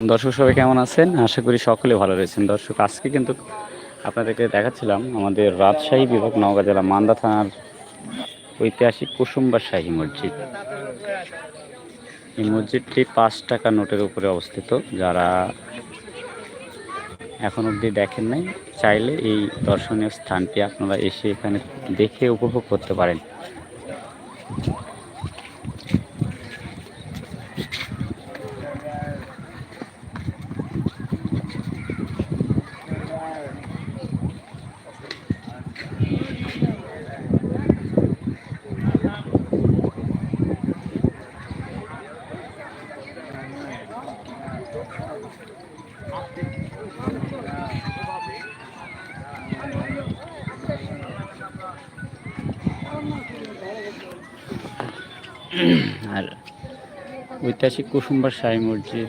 দর্শক সবাই কেমন আছেন? আশা করি সকলে ভালো রয়েছেন। দর্শক, আজকে কিন্তু আপনাদেরকে দেখাচ্ছিলাম আমাদের রাজশাহী বিভাগ নওগাঁ জেলা মান্দা থানার ঐতিহাসিক কুসুম্বা শাহী মসজিদ। এই মসজিদটি পাঁচ টাকা নোটের উপরে অবস্থিত। যারা এখন অবধি দেখেন নাই, চাইলে এই দর্শনীয় স্থানটি আপনারা এসে এখানে দেখে উপভোগ করতে পারেন আর ঐতিহাসিক কুসুম্বার শাহী মসজিদ,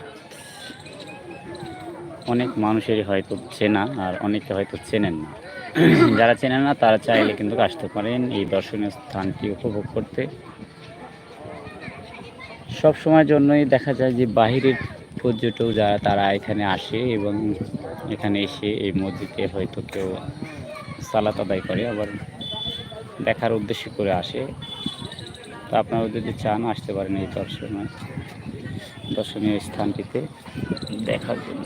অনেক মানুষেরই হয়তো চেনা আর অনেকে হয়তো চেনেন না। যারা চেনেন না, তারা চাইলে কিন্তু আসতে পারেন এই দর্শনীয় স্থানটি উপভোগ করতে। সব সময়ের জন্যই দেখা যায় যে বাহিরের পর্যটক যারা, তারা এখানে আসে এবং এখানে এসে এই মসজিদে হয়তো কেউ সালাত আদায় করে, আবার দেখার উদ্দেশ্য করে আসে। তো আপনারা যদি চান, আসতে পারেন এই দর্শনীয় দর্শনীয় স্থানটিতে দেখার জন্য।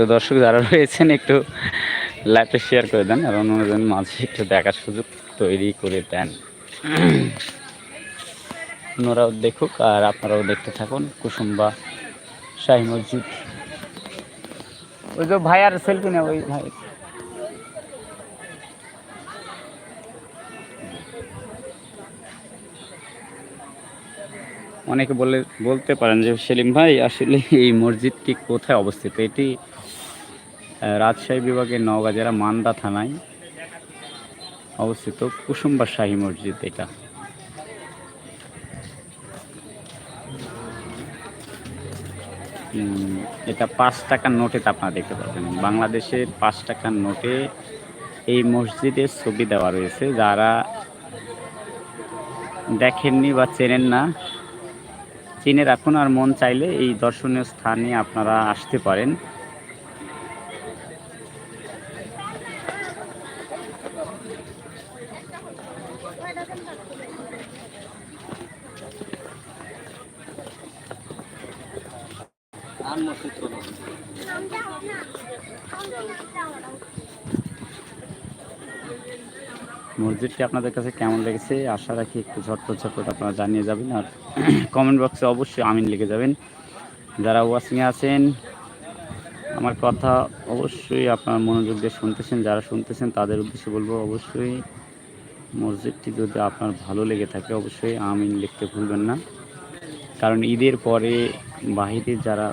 তো দর্শক যারা রয়েছেন, একটু লাইভটা শেয়ার করে দেন আর অন্যজন মাঝে একটু দেখার সুযোগ তৈরি করে দেন। অন্যরাও দেখুক আর আপনারাও দেখতে থাকুন কুসুম্বা শাহী মসজিদ। ওই যে ভাই আর সেলফি নেই ওই ভাই। অনেকে বলে বলতে পারেন যে সেলিম ভাই আসলে এই মসজিদটি কোথায় অবস্থিত? এটি রাজশাহী বিভাগের নওগাঁ জেলা মান্দা থানায় অবস্থিত কুসুম্বা শাহী মসজিদ এটা। এটা পাঁচ টাকার নোটে আপনারা দেখতে পাবেন বাংলাদেশের পাঁচ টাকার নোটে এই মসজিদের ছবি দেওয়া রয়েছে। যারা দেখেননি বা চেনেন না, চিনে রাখুন আর মন চাইলে এই দর্শনীয় স্থানে আপনারা আসতে পারেন। মসজিদটি আপনাদের কাছে কেমন লেগেছে? আশা রাখি একটু ঝটপট ঝটপট আপনারা জানিয়ে যাবেন আর কমেন্ট বক্সে অবশ্যই আমিন লিখে যাবেন। যারা ওয়াচিংয়ে আছেন, আমার কথা অবশ্যই আপনার মনোযোগ দিয়ে শুনতেছেন, যারা শুনতেছেন তাদের উদ্দেশ্যে বলব অবশ্যই মসজিদটি যদি আপনার ভালো লেগে থাকে অবশ্যই আমিন লিখতে ভুলবেন না। কারণ ঈদের পরে বাহিরে যারা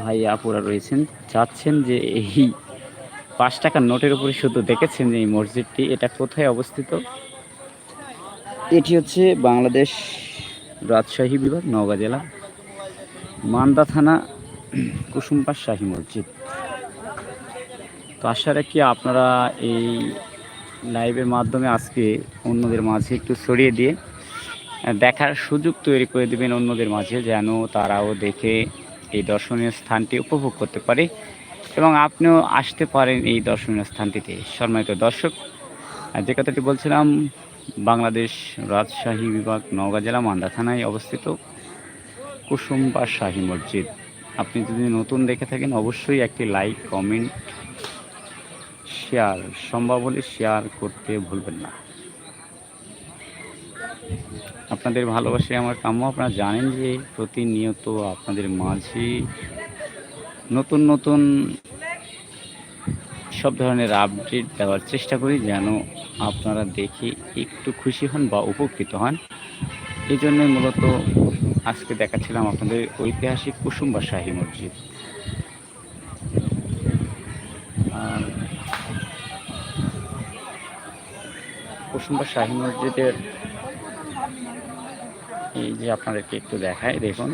ভাই আপুরা রয়েছেন, চাচ্ছেন যে এই পাঁচ টাকার নোটের উপরে শুধু দেখেছেন যে এই মসজিদটি, এটা কোথায় অবস্থিত? এটি হচ্ছে বাংলাদেশ রাজশাহী বিভাগ, নওগাঁ জেলা, মান্দা থানা কুসুম্পা শাহী মসজিদ। তো আশা রাখি আপনারা এই লাইভের মাধ্যমে আজকে অন্যদের মাঝে একটু ছড়িয়ে দিয়ে দেখার সুযোগ তৈরি করে দেবেন অন্যদের মাঝে, যেন তারাও দেখে এই দর্শনীয় স্থানটি উপভোগ করতে পারে এবং আপনিও আসতে পারেন এই দর্শনীয় স্থানটিতে। সম্মানিত দর্শক যে কথাটি বলছিলাম, বাংলাদেশ রাজশাহী বিভাগ নওগাঁ জেলা মান্দা থানায় অবস্থিত কুসুম্বা শাহী মসজিদ। আপনি যদি নতুন দেখে থাকেন, অবশ্যই একটি লাইক, কমেন্ট, শেয়ার সম্ভব হলে শেয়ার করতে ভুলবেন না। আপনাদের ভালোবাসায় আমার কাম্য। আপনারা জানেন যে প্রতিনিয়ত আপনাদের মাঝে নতুন নতুন সব ধরনের আপডেট দেওয়ার চেষ্টা করি যেন আপনারা দেখে একটু খুশি হন বা উপকৃত হন। এই জন্যই মূলত আজকে দেখাচ্ছিলাম আপনাদের ঐতিহাসিক কুসুম্বা শাহী মসজিদ। কুসুম্বা শাহী মসজিদের এই যে আপনাদেরকে একটু দেখায় দেখুন।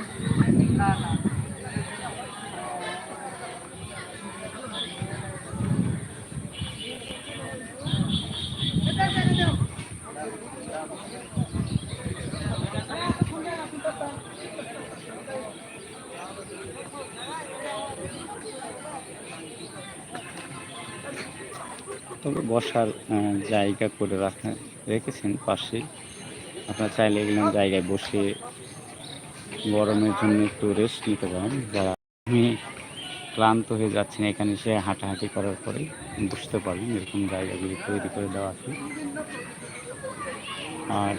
তবে বসার জায়গা করে রাখা রেখেছেন পাশে আপনারা চাইলে এগুলো জায়গায় বসে গরমের জন্য একটু রেস্ট নিতে পারেন। যারা ক্লান্ত হয়ে যাচ্ছেন এখানে এসে হাঁটাহাঁটি করার পরে বুঝতে পারেন এরকম জায়গাগুলি তৈরি করে দেওয়া আছে। আর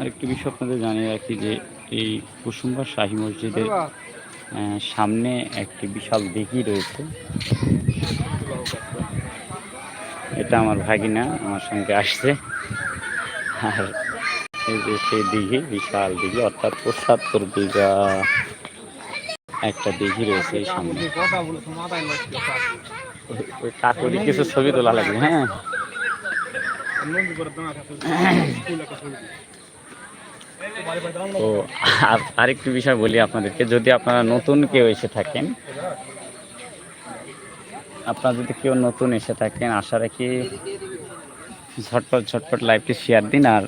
আরেকটি বিষয় আপনাদের জানিয়ে রাখি যে এই কুসুম্বা শাহী মসজিদের সামনে একটি বিশাল দিঘি রয়েছে। এটা আমার ভাগিনা, আমার সঙ্গে আসছে। আর এই যে সেই দিঘি, বিশাল দিঘি, অর্থাৎ পঁচাত্তর বিঘা একটা দিঘি রয়েছে এই সামনে। ওই- কাকুরি কিছু ছবি তোলা লাগবে হ্যাঁ। তো আর আরেকটি বিষয় বলি আপনাদেরকে, যদি আপনারা নতুন কেউ এসে থাকেন আপনারা যদি কেউ নতুন এসে থাকেন, আশা রাখি ঝটপট ঝটপট লাইভটি শেয়ার দিন আর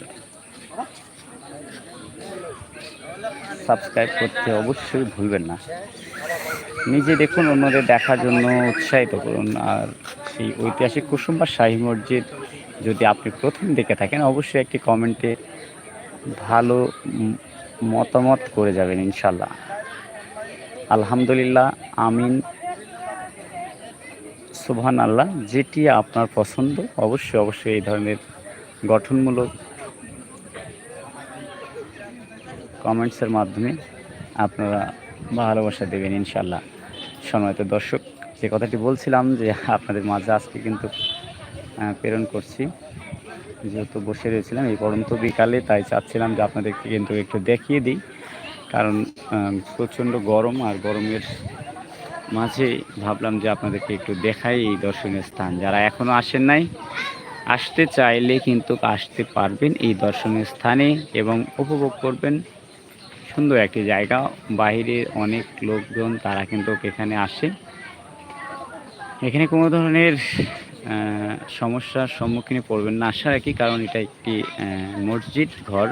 সাবস্ক্রাইব করতে অবশ্যই ভুলবেন না। নিজে দেখুন, অন্যদের দেখার জন্য উৎসাহিত করুন। আর সেই ঐতিহাসিক কুসুম্বা শাহী মসজিদ যদি আপনি প্রথম দেখে থাকেন, অবশ্যই একটি কমেন্টে ভালো মতামত করে যাবেন ইনশাল্লাহ আলহামদুলিল্লাহ, আমিন। সুবহান আল্লাহ যেটি আপনার পছন্দ, অবশ্যই অবশ্যই এই ধরনের গঠনমূলক কমেন্টসের মাধ্যমে আপনারা ভালোবাসা দেবেন ইনশাল্লাহ সম্মানিত দর্শক, যে কথাটি বলছিলাম যে আপনাদের মাঝে আজকে কিন্তু প্রেরণ করছি, যেহেতু বসে রয়েছিলাম এই পরন্ত বিকালে, তাই চাচ্ছিলাম যে আপনাদেরকে কিন্তু একটু দেখিয়ে দিই। কারণ প্রচণ্ড গরম আর গরমের মাঝে ভাবলাম যে আপনাদেরকে একটু দেখাই এই দর্শনীয় স্থান। যারা এখনও আসেন নাই, আসতে চাইলে কিন্তু আসতে পারবেন এই দর্শনীয় স্থানে এবং উপভোগ করবেন সুন্দর একটি জায়গা। বাইরের অনেক লোকজন তারা কিন্তু এখানে আসে। এখানে কোনো ধরনের সমস্যার সম্মুখীনে পড়বেন না। আশা রাখি কারণ এটা একটি মসজিদ, ঘর,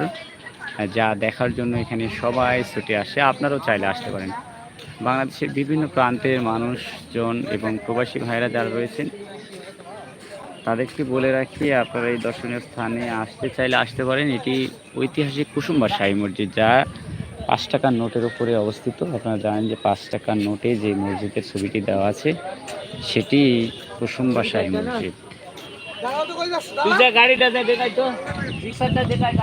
যা দেখার জন্য এখানে সবাই ছুটে আসে। আপনারাও চাইলে আসতে পারেন। বাংলাদেশের বিভিন্ন প্রান্তের মানুষজন এবং প্রবাসী ভাইরা যারা রয়েছেন তাদেরকে বলে রাখি আপনারা এই দর্শনীয় স্থানে আসতে চাইলে আসতে পারেন। এটি ঐতিহাসিক কুসুম্বা শাহী মসজিদ যা পাঁচ টাকার নোটের উপরে অবস্থিত। আপনারা জানেন যে পাঁচ টাকার নোটে যে মসজিদের ছবিটি দেওয়া আছে সেটি কুসুম্বা শাহী মসজিদ। গাড়িটা দেখাই তো। রিক্সাটা দেখাই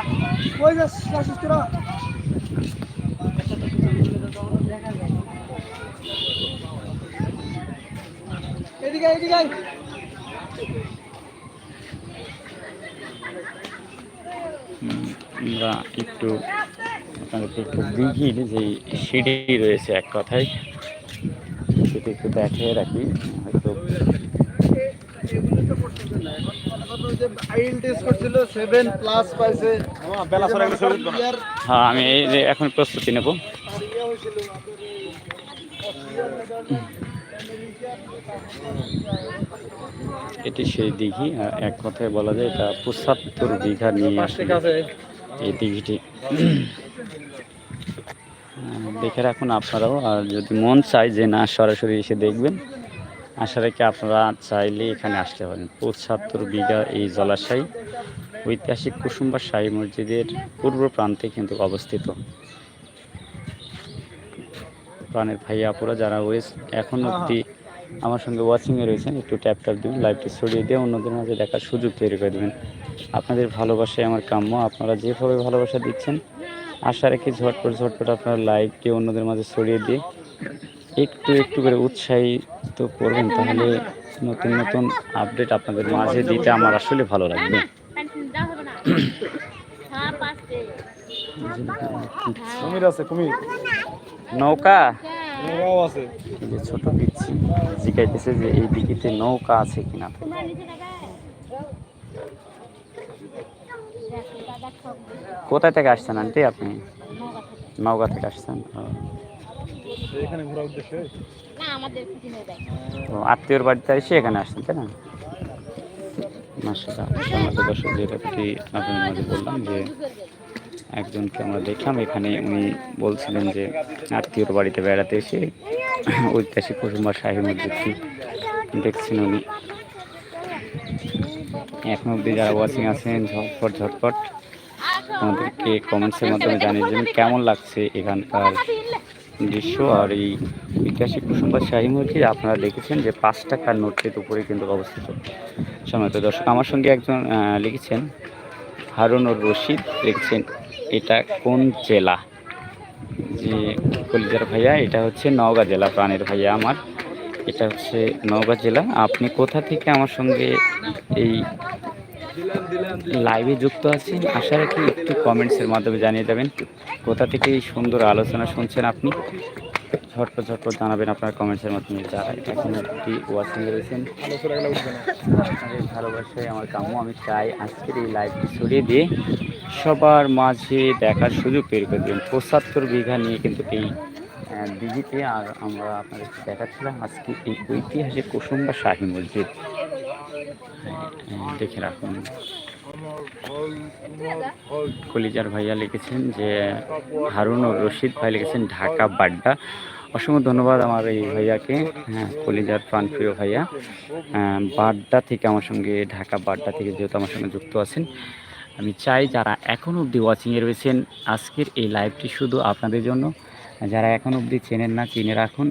এদিকে এদিকে আমরা একটু আপনাদেরকে একটু দিঘির যে সিঁড়ি রয়েছে এক কথায়। সেটা একটু দেখিয়ে রাখি, হয়তো হ্যাঁ আমি এখন প্রস্তুতি নেব। এটি সেই দিঘি এক কথায় বলা যায় এটা পঁচাত্তর বিঘা নিয়ে এই দিঘিটি। দেখে রাখুন আপনারাও, আর যদি মন চায় যে না, সরাসরি এসে দেখবেন। আশা রেখে আপনারা চাইলে এখানে আসতে পারেন। পঁচাত্তর বিঘা এই জলাশয় ঐতিহাসিক কুসুম্বা শাহী মসজিদের পূর্ব প্রান্তে কিন্তু অবস্থিত। প্রাণের ভাই আপুরা, যারা ওয়েস এখন অবধি আমার সঙ্গে ওয়াচিংয়ে রয়েছেন। একটু ট্যাপ ট্যাপ দিন লাইভটি ছড়িয়ে দিয়ে অন্যদের মাঝে দেখার সুযোগ তৈরি করে দেবেন। আপনাদের ভালোবাসায় আমার কাম্য। আপনারা যেভাবে ভালোবাসা দিচ্ছেন আশা রেখে ঝটপট ঝটপট আপনার লাইভটি অন্যদের মাঝে ছড়িয়ে দিয়ে একটু একটু করে উৎসাহিত করবেন তাহলে নতুন নতুন আপডেট আপনাদের মাঝে দিতে আমার আসলে ভালো লাগবে। হ্যাঁ কুমির আছে কুমির। নৌকা? এই যে ছোট পিচ্ছি জিজ্ঞাইতেছে যে এই দিঘিতে নৌকা আছে কিনা। কোথা থেকে আসছেন আন্টি আপনি? নওগাঁ থেকে আসছেন। আমাদের আত্মীয়র বাড়িতে এসে এখানে আসছেন তাই না? মাসাটা সম্মত দর্শক যেটাটি আপনাদের মাঝে বললাম যে একজনকে আমরা দেখলাম। এখানে উনি বলছিলেন যে আত্মীয়র বাড়িতে বেড়াতে এসে ঐতিহাসিক কুসুম্বা শাহী মসজিদটি দেখছেন উনি। এখন অবধি যারা ওয়াচিং আছেন, ঝটপট ঝটপট আমাদেরকে কমেন্টসের মাধ্যমে জানিয়ে দেবেন কেমন লাগছে এখানকার দৃশ্য আর এই ঐতিহাসিক কুসুম্বা শাহী মসজিদ? আপনারা দেখেছেন যে পাঁচ টাকার নোটের উপরে কিন্তু অবস্থিত। সময়ত দর্শক, আমার সঙ্গে একজন লিখেছেন, হারুনুর রশিদ লিখছেন এটা কোন জেলা? যে কলিজার ভাইয়া, এটা হচ্ছে নওগাঁ জেলা, প্রাণের ভাইয়া আমার। এটা হচ্ছে নওগাঁ জেলা। আপনি কোথা থেকে আমার সঙ্গে এই লাইভে যুক্ত আছেন? আশা রাখি একটু কমেন্টসের মাধ্যমে জানিয়ে দেবেন। কোথা থেকে এই সুন্দর আলোচনা শুনছেন আপনি? ঝটপট ঝটপট জানাবেন আপনার কমেন্টসের মাধ্যমে যারা এখন একটি ওয়াচিংয়ে রয়েছেন। আপনাদের ভালোবাসায় আমার কাম্য, আমি চাই আজকের এই লাইভটি ছড়িয়ে দিয়ে সবার মাঝে দেখার সুযোগ তৈরি করে দেবেন পঁচাত্তর বিঘা নিয়ে কিন্তু এই দিঘিতে আর আমরা আপনাদেরকে দেখাচ্ছিলাম আজকে এই ঐতিহাসিক কুসুম্বা শাহী মসজিদ। দেখে রাখুন। কলিজার ভাইয়া লিখেছেন যে হারুন ও রশিদ ভাই লিখেছেন ঢাকা বাড্ডা। অসংখ্য ধন্যবাদ আমার এই ভাইয়াকে। হ্যাঁ কলিজার প্রাণপ্রিয় ভাইয়া। বাড্ডা থেকে আমার সঙ্গে, ঢাকা বাড্ডা থেকে যেহেতু আমার সঙ্গে যুক্ত আছেন, আমি চাই যারা এখন অবধি ওয়াচিংয়ে রয়েছেন, আজকের এই লাইভটি শুধু আপনাদের জন্য। যারা এখন অবধি চেনেন না, চিনে রাখুন।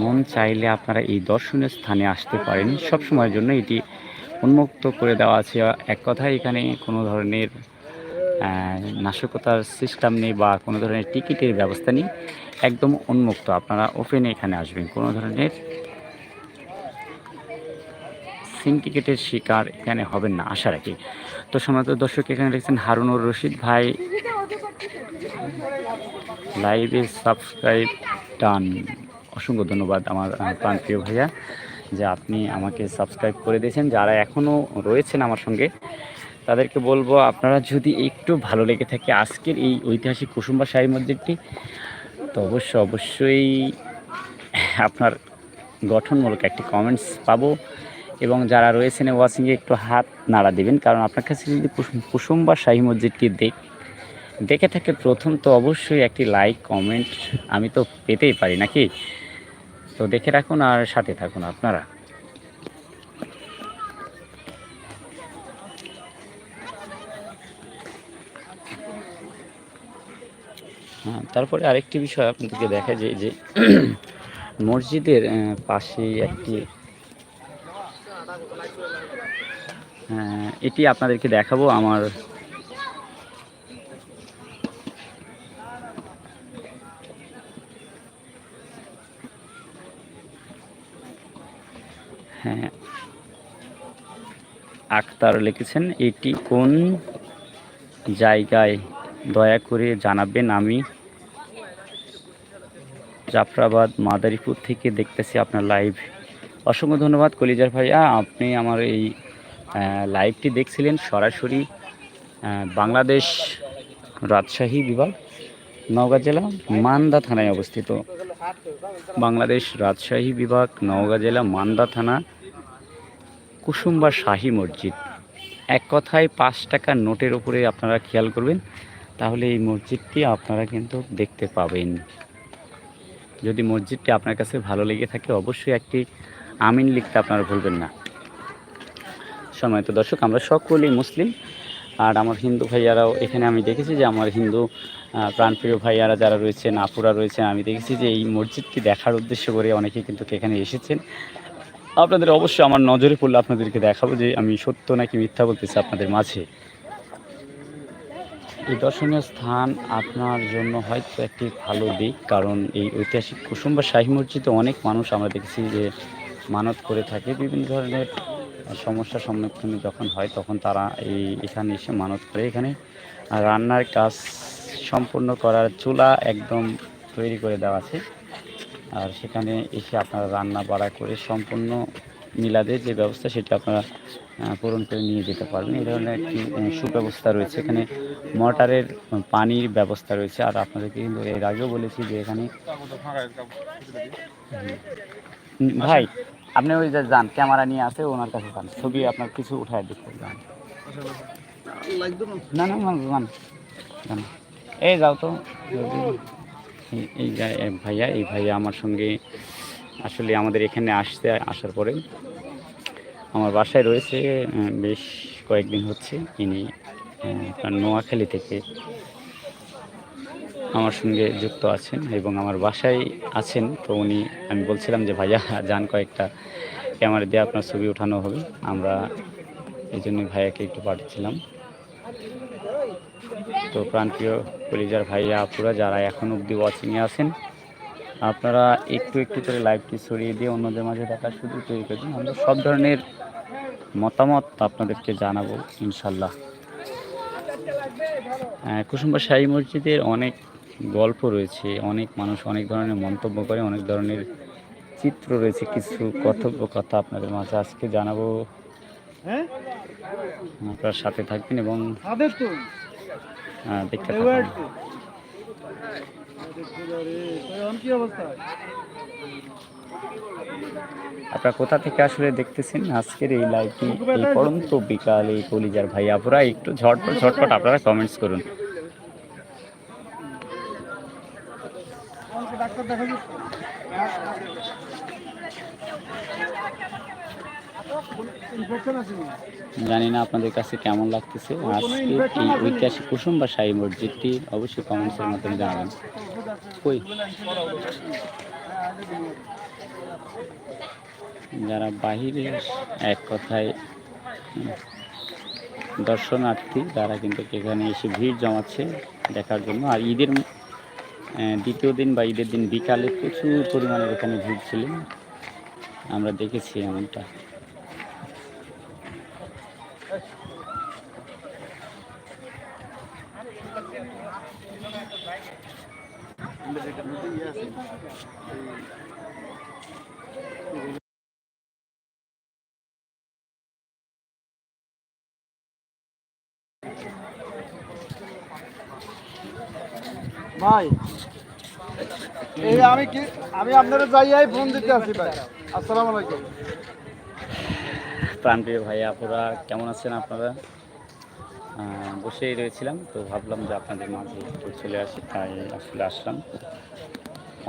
মন চাইলে আপনারা এই দর্শনীয় স্থানে আসতে পারেন। সব সময়ের জন্য এটি উন্মুক্ত করে দেওয়া আছে। এক কথায় এখানে কোনো ধরনের নাশকতার সিস্টেম নেই বা কোনো ধরনের টিকিটের ব্যবস্থা নেই। একদম উন্মুক্ত। আপনারা ওপেনে এখানে আসবেন। কোনো ধরনের সিন্ডিকেটের শিকার এখানে হবেন না, আশা রাখি। তো সমাজ দর্শক, এখানে দেখছেন হারুনুর রশিদ ভাই। লাইভে সাবস্ক্রাইব ডান অসংখ্য ধন্যবাদ আমার প্রাণপ্রিয় ভাইয়া। যে আপনি আমাকে সাবস্ক্রাইব করে দিয়েছেন। যারা এখনও রয়েছেন আমার সঙ্গে, তাদেরকে বলব আপনারা যদি একটু ভালো লেগে থাকে আজকের এই ঐতিহাসিক কুসুম্বা সাহি মসজিদটি, তো অবশ্য অবশ্যই আপনার গঠনমূলক একটি কমেন্টস পাবো। এবং যারা রয়েছেন ওয়াচিংয়ে একটু হাত নাড়া দিবেন, কারণ আপনার কাছে যদি কুসুম- শাহী মসজিদটি দেখ দেখে থাকে, প্রথম তো অবশ্যই একটি লাইক কমেন্ট আমি তো পেতেই পারি, নাকি? তো দেখে রাখুন আর সাথে থাকুন আপনারা। হ্যাঁ তারপরে আরেকটি বিষয় আপনাদেরকে দেখা যায় যে মসজিদের পাশেই একটি হ্যাঁ, এটি আপনাদেরকে দেখাবো আমার হ্যাঁ। আক্তার লিখেছেন, এটি কোন জায়গায়? দয়া করে জানাবেন, আমি জাফরাবাদ, মাদারীপুর থেকে দেখতেছি আপনার লাইভ। অসংখ্য ধন্যবাদ কলিজার ভাইয়া, আপনি আমার এই লাইভটি দেখছিলেন সরাসরি বাংলাদেশ রাজশাহী বিভাগ, নওগাঁ জেলা, মান্দা থানায় অবস্থিত। বাংলাদেশ রাজশাহী বিভাগ, নওগাঁ জেলা, মান্দা থানা, কুসুম্বা শাহী মসজিদ। এক কথায় পাঁচ টাকার নোটের উপরে আপনারা খেয়াল করবেন, তাহলে এই মসজিদটি আপনারা কিন্তু দেখতে পাবেন। যদি মসজিদটি আপনার কাছে ভালো লেগে থাকে, অবশ্যই একটি আমিন লিখতে আপনারা ভুলবেন না। সময় তো দর্শক, আমরা সকলেই মুসলিম, আর আমার হিন্দু ভাইয়ারাও এখানে আমি দেখেছি যে আমার হিন্দু প্রাণপ্রিয় ভাইয়ারা যারা রয়েছেন, আপুরা রয়েছেন, আমি দেখেছি যে এই মসজিদটি দেখার উদ্দেশ্য করে অনেকে কিন্তু এখানে এসেছেন। আপনাদের অবশ্যই আমার নজরে পড়লে আপনাদেরকে দেখাবো যে আমি সত্য নাকি মিথ্যা বলতেছি আপনাদের মাঝে। এই দর্শনীয় স্থান আপনার জন্য হয়তো একটি ভালো দিক, কারণ এই ঐতিহাসিক কুসুম্বা শাহী মসজিদে অনেক মানুষ আমরা দেখেছি যে মানত করে থাকে। বিভিন্ন ধরনের সমস্যার সম্মুখীন যখন হয়, তখন তারা এই এখানে এসে মানত করে। এখানে রান্নার কাজ সম্পূর্ণ করার চুলা একদম তৈরি করে দেওয়া আছে। আর সেখানে এসে আপনারা রান্না বাড়া করে সম্পূর্ণ মিলাদের যে ব্যবস্থা সেটা আপনারা পূরণ করে নিয়ে যেতে পারবেন। এই ধরনের একটি সুব্যবস্থা রয়েছে। এখানে মোটরের পানির ব্যবস্থা রয়েছে। আর আপনাদেরকে কিন্তু এর আগেও বলেছি যে এখানে ভাই আপনি ওই যে যান ক্যামেরা নিয়ে আসে ওনার কাছে যান। ছবি আপনার কিছু উঠায় দেখতে যান। লাগতো না না না না যান যান। এই যাও তো। এই- ভাইয়া, এই ভাইয়া আমার সঙ্গে আসলে আমাদের এখানে আসতে, আসার পরে আমার বাসায় রয়েছে বেশ কয়েকদিন হচ্ছে। ইনি নোয়াখালী থেকে আমার সঙ্গে যুক্ত আছেন এবং আমার বাসায় আছেন। তো উনি, আমি বলছিলাম যে, ভাইয়া, যান কয়েকটা ক্যামেরা দিয়ে আপনার ছবি ওঠানো হবে। আমরা এই জন্য ভাইয়াকে একটু পাঠিয়েছিলাম। তো প্রাণপ্রিয় কলিজার ভাইয়া আপুরা যারা এখন অবধি ওয়াচিংয়ে আছেন আপনারা একটু একটু করে লাইভটি ছড়িয়ে দিয়ে অন্যদের মাঝে দেখার সুযোগ তৈরি করে দিন। আমরা সব ধরনের মতামত আপনাদেরকে জানাব ইনশাল্লাহ কুসুম্বা শাহী মসজিদের অনেক গল্প রয়েছে অনেক মানুষ অনেক ধরনের মন্তব্য করে অনেক ধরনের চিত্র রয়েছে কিছু কথোপকথা আপনাদের মাঝে আজকে জানাব। হ্যাঁ? আপনার সাথে থাকবেন এবং দেখতে রেওয়ার্ড থাকবেন তো এখন কি অবস্থা? আপনারা কোথা থেকে আসলে দেখতেছেন? আজকের এই লাইভটি এই পরন্ত বিকাল এই কলিজার ভাই আপনারা একটু ঝটপট ঝটপট আপনারা কমেন্টস করুন। ডাক্তার দেখা যাচ্ছে ইনফেকশন আছে নি? জানি না আপনাদের কাছে কেমন লাগতেছে। আজকে এই ঐতিহাসিক কুসুম বা শাহী মসজিদটি অবশ্যই কমেন্টসের মাধ্যমে জানাবেন। কই? যারা বাহিরে এক কথায় দর্শনার্থী, তারা কিন্তু এখানে এসে ভিড় জমাচ্ছে দেখার জন্য। আর ঈদের দ্বিতীয় দিন বা ঈদের দিন বিকালে প্রচুর পরিমাণে এখানে ভিড় ছিলেন। আমরা দেখেছি এমনটা। ভাই, এই আমি কি, আমি আপনারা যাইয়াই ফোন দিতে আসি ভাই। আসসালামু আলাইকুম। প্রাণপ্রিয় ভাই আপুরা, কেমন আছেন আপনারা? বসেই রয়েছিলাম, তো ভাবলাম যে আপনাদের মাঝে একটু চলে আসি, তাই আসলে আসলাম।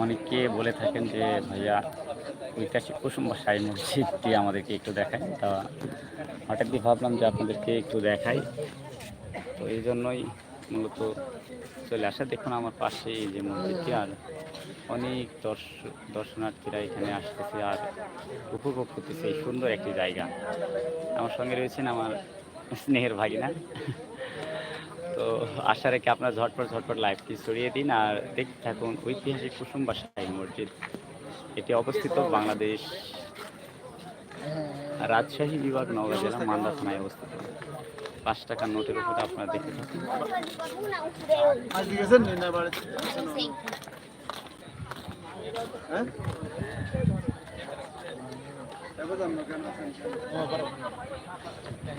অনেকে বলে থাকেন যে, ভাইয়া, ঐতিহাসিক কুসুম বা সাই মসজিদটি আমাদেরকে একটু দেখায়? তা হঠাৎ দিয়ে ভাবলাম যে আপনাদেরকে একটু দেখাই। তো এই জন্যই মূলত চলে আসা। দেখুন, আমার পাশে এই যে মসজিদটি, আর অনেক দর্শ, দর্শনার্থীরা এখানে আসতেছে আর উপভোগ করতেছে। এই সুন্দর একটি জায়গা। আমার সঙ্গে রয়েছেন আমার স্নেহের ভাগিনা তো আশা রেখে আপনার ঝটপট ঝটপট লাইভটি ছড়িয়ে দিন আর দেখতে থাকুন ঐতিহাসিক কুসুম্বা শাহী মসজিদ। এটি অবস্থিত বাংলাদেশ রাজশাহী বিভাগ নওগাঁ জেলা মান্দা থানায় অবস্থিত। পাঁচ টাকার নোটের উপরে আপনারা দেখতে থাকুন। হ্যাঁ এবার যান না কেন আছেন?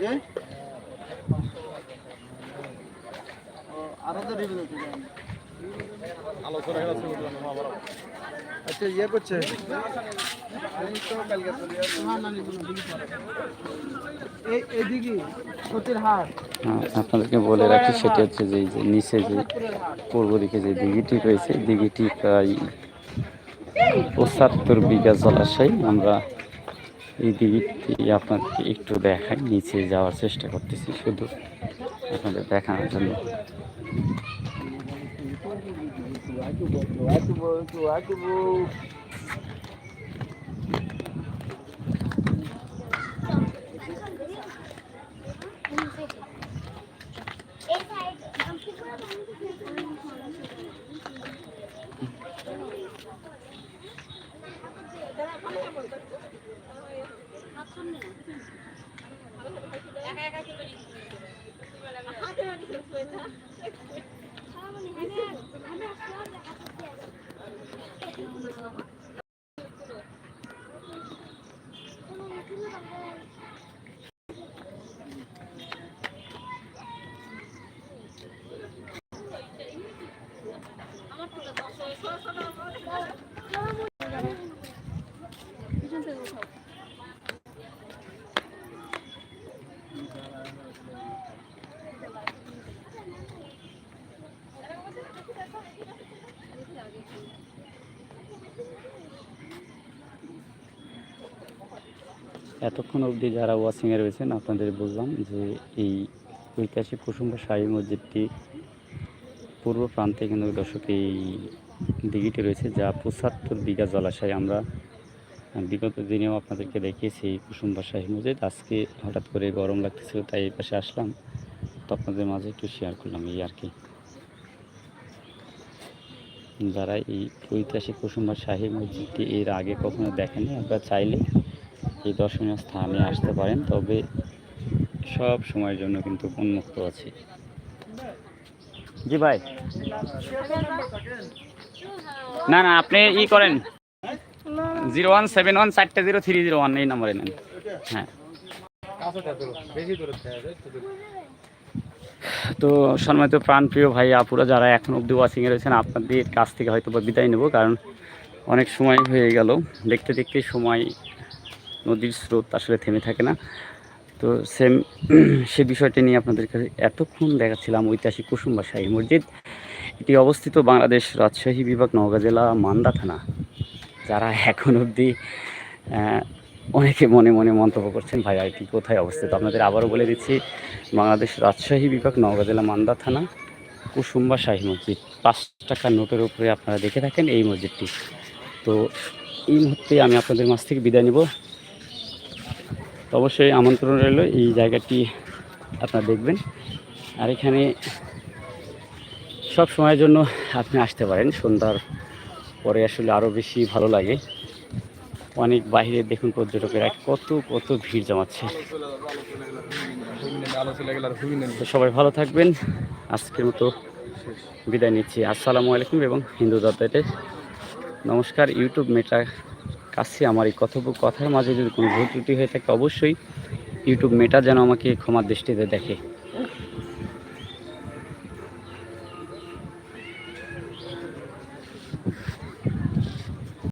যে? ও, আরও তো রিভিউ দিতে যান। আচ্ছা ইয়ে করছে? হ্যাঁ, আপনাদেরকে বলে রাখি সেটি হচ্ছে যে এই যে নিচে যে পূর্ব দিকে যে দিঘিটি রয়েছে দিঘিটি প্রায় পঁচাত্তর বিঘা জলাশয়। আমরা এই দিঘিটি আপনাদেরকে একটু দেখাই নিচে যাওয়ার চেষ্টা করতেছি শুধু আপনাদের দেখানোর জন্য। Lá que eu vou, lá que eu vou. এতক্ষণ অবধি যারা ওয়াচিংয়ে রয়েছেন, আপনাদের বললাম যে এই ঐতিহাসিক কুসুম্বা শাহী মসজিদটি পূর্ব প্রান্তে কিন্তু দর্শক এই দিঘিটি রয়েছে, যা পঁচাত্তর বিঘা জলাশয় আমরা বিগত দিনেও আপনাদেরকে দেখিয়েছি এই কুসুম্বা শাহী মসজিদ। আজকে হঠাৎ করে গরম লাগতেছিল, তাই এই পাশে আসলাম। তো আপনাদের মাঝে একটু শেয়ার করলাম এই আর কি। যারা এই ঐতিহাসিক কুসুম্বা শাহী মসজিদটি এর আগে কখনো দেখেনি আপনারা চাইলে এই দর্শনীয় স্থানে আসতে পারেন, তবে সব সময়ের জন্য কিন্তু উন্মুক্ত আছে। জি ভাই। না না, আপনি ই করেন। জিরো ওয়ান সেভেন ওয়ান চারটে জিরো থ্রি জিরো ওয়ান এই নম্বরে নেন। হ্যাঁ। তো সম্মানিত প্রাণপ্রিয় ভাই, আপুরা যারা এখন অব্দি ওয়াচিংয়ে রয়েছেন, আপনাদের কাছ থেকে হয়তো বিদায় নেব, কারণ অনেক সময় হয়ে গেল। দেখতে দেখতে সময় নদীর স্রোত আসলে থেমে থাকে না। তো সেম সে বিষয়টি নিয়ে আপনাদের কাছে এতক্ষণ দেখাচ্ছিলাম ঐতিহাসিক কুসুম্বা শাহী মসজিদ। এটি অবস্থিত বাংলাদেশ রাজশাহী বিভাগ নওগাঁ জেলা মান্দা থানা, যারা এখন অবধি অনেকে মনে মনে মন্তব্য করছেন, ভাই এটি কোথায় অবস্থিত? আপনাদের আবারও বলে দিচ্ছি, বাংলাদেশ রাজশাহী বিভাগ নওগাঁ জেলা মান্দা থানা কুসুম্বা শাহী মসজিদ। পাঁচ টাকার নোটের উপরে আপনারা দেখে থাকেন এই মসজিদটি। তো এই মুহূর্তে আমি আপনাদের মাছ থেকে বিদায় নেব। তো অবশ্যই আমন্ত্রণ রইল। এই জায়গাটি আপনারা দেখবেন। আর এখানে সব সময়ের জন্য আপনি আসতে পারেন। সন্ধ্যার পরে আসলে আরও বেশি ভালো লাগে। অনেক বাইরে দেখুন পর্যটকেরা কত কত ভিড় জমাচ্ছে। তো সবাই ভালো থাকবেন। আজকের মতো বিদায় নিচ্ছি। আসসালামু আলাইকুম এবং হিন্দু দত্তের নমস্কার। ইউটিউব মেটার কাছে আমার এই কথোপকথার মাঝে যদি কোনো ভুল ত্রুটি হয়ে থাকে, অবশ্যই ইউটিউব মেটা যেন আমাকে ক্ষমার দৃষ্টিতে দেখে।